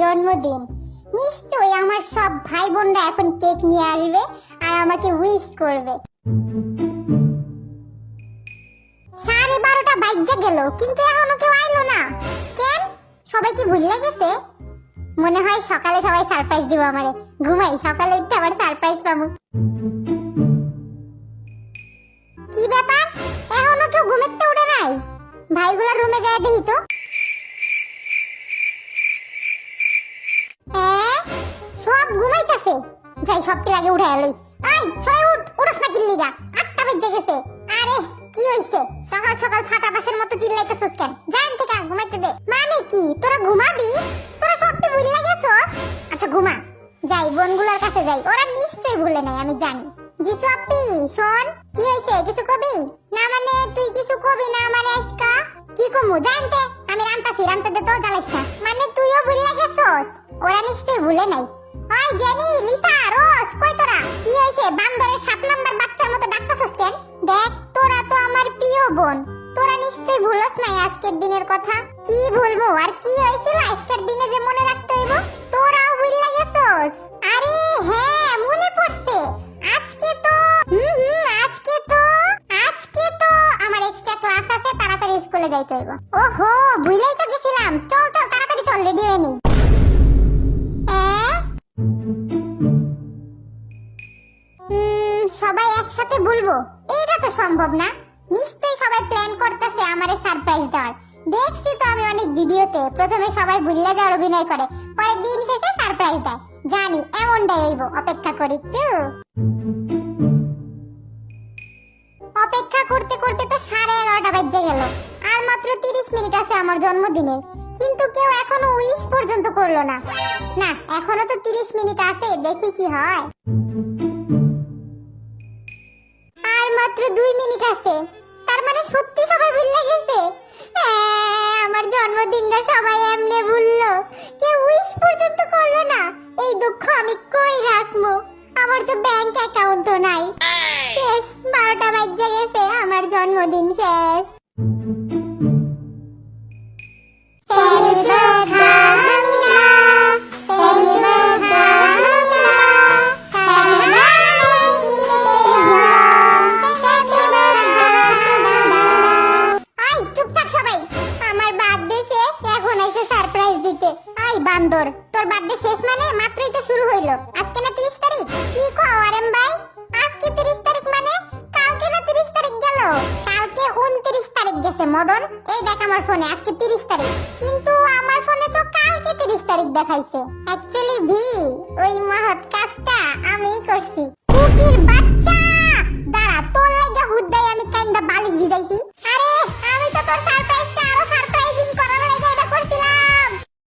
জন্মদিন। নিশ্চয়ই আমার সব ভাই বোনরা এখন কেক নিয়ে আসবে আর আমাকে উইশ করবে। সাড়ে বারোটা বাজতে গেল, কিন্তু এখনও কেউ আইলো না। কেন? সবাই কি ভুলে গেছে? মনে হয় সকালে সবাই সারপ্রাইজ দিব আমারে। ঘুমাই, সকালে উঠে আবার যাই সবটি আগে উঠে এলই আই ছয় উঠ, উঠস না কিল্লি গা। আটটা বেজে গেছে। আরে, কি হইছে? সকাল সকাল ফাটা বাসের মতো চিল্লাইতেছস কেন? জান থেকে ঘুমাইতে দে। মানে কি? তোরা ঘুমাবি? তোরা সবটি ভুলে গেছস? আচ্ছা ঘুমা। যাই, বোনগুলোর কাছে যাই। ওরা নিশ্চয়ই ভুলে নাই, আমি জানি। জিসু আপি শোন, কি হইছে? কিছু কবি? না মানে তুই কিছু কবি না আমার আজকা কি কমু? জানতে আমি রামতাছি রামতে দে তো জ্বালাইস মানে তুইও ভুলে গেছস? ওরা নিশ্চয়ই ভুলে নাই। ওই জেনি বোন, তোরা নিশ্চয়ই ভুলস নাই আজকের দিনের কথা। কি ভুলবো আর কি হয়েছিল আজকের দিনে যে মনে রাখতে হইব? তোরাও ভুলে গেছস। আরে হ্যাঁ মনে পড়ছে। আজকে তো, হুম হুম, আজকে তো আজকে তো আমার এক্সট্রা ক্লাস আছে, তাড়াতাড়ি স্কুলে যাইতে হইব। ওহো, ভুলেই তো গেছিলাম। চল চল, তাড়াতাড়ি চল রেডি হয়ে নি। সবাই একসাথে বলব এইটা তো সম্ভব না। সবাই প্ল্যান করতেছে আমারে সারপ্রাইজ দেওয়ার। দেখছি তো আমি অনেক ভিডিওতে প্রথমে সবাই ভুল্লা যাওয়ার অভিনয় করে পরে দিন শেষে সারপ্রাইজ দেয়। জানি এমনটাই হইব, অপেক্ষা করি একটু। অপেক্ষা করতে করতে তো সাড়ে এগারোটা বাজে গেল। আর মাত্র তিরিশ মিনিট আছে আমার জন্মদিনের। কিন্তু কেউ এখনও উইশ পর্যন্ত করল না। না, এখনও তো তিরিশ মিনিট আছে, দেখি কি হয়। আর মাত্র দুই মিনিট আছে। জন্মদিনটা সবাই এমনি ভুললো। কেউ উইশ পর্যন্ত করল না। এই দুঃখ আমি কই রাখব? আমার তো ব্যাংক অ্যাকাউন্টও নাই। শেষ বারোটা বাজে গেছে আমার জন্মদিন শেষ। আই বান্দর তোর বার্থডে শেষ মানে মাত্রই তো শুরু হইল। আজকে না 30 তারিখ? কি কও আরএম ভাই? আজকে 30 তারিখ মানে? কালকে না 30 তারিখ গেল? কালকে 29 তারিখ গেছে, মদন। এই দেখ আমার ফোনে, আজকে 30 তারিখ। কিন্তু আমার ফোনে তো কালকে 30 তারিখ দেখাইছে। অ্যাকচুয়ালি ভি, ওই মহৎ কাজটা আমিই করছি। কুকির বাচ্চা! দাঁড়া, তোর লাগা হুদ্দাই আমি কাইন্দা বালিশ ভিজাইছি।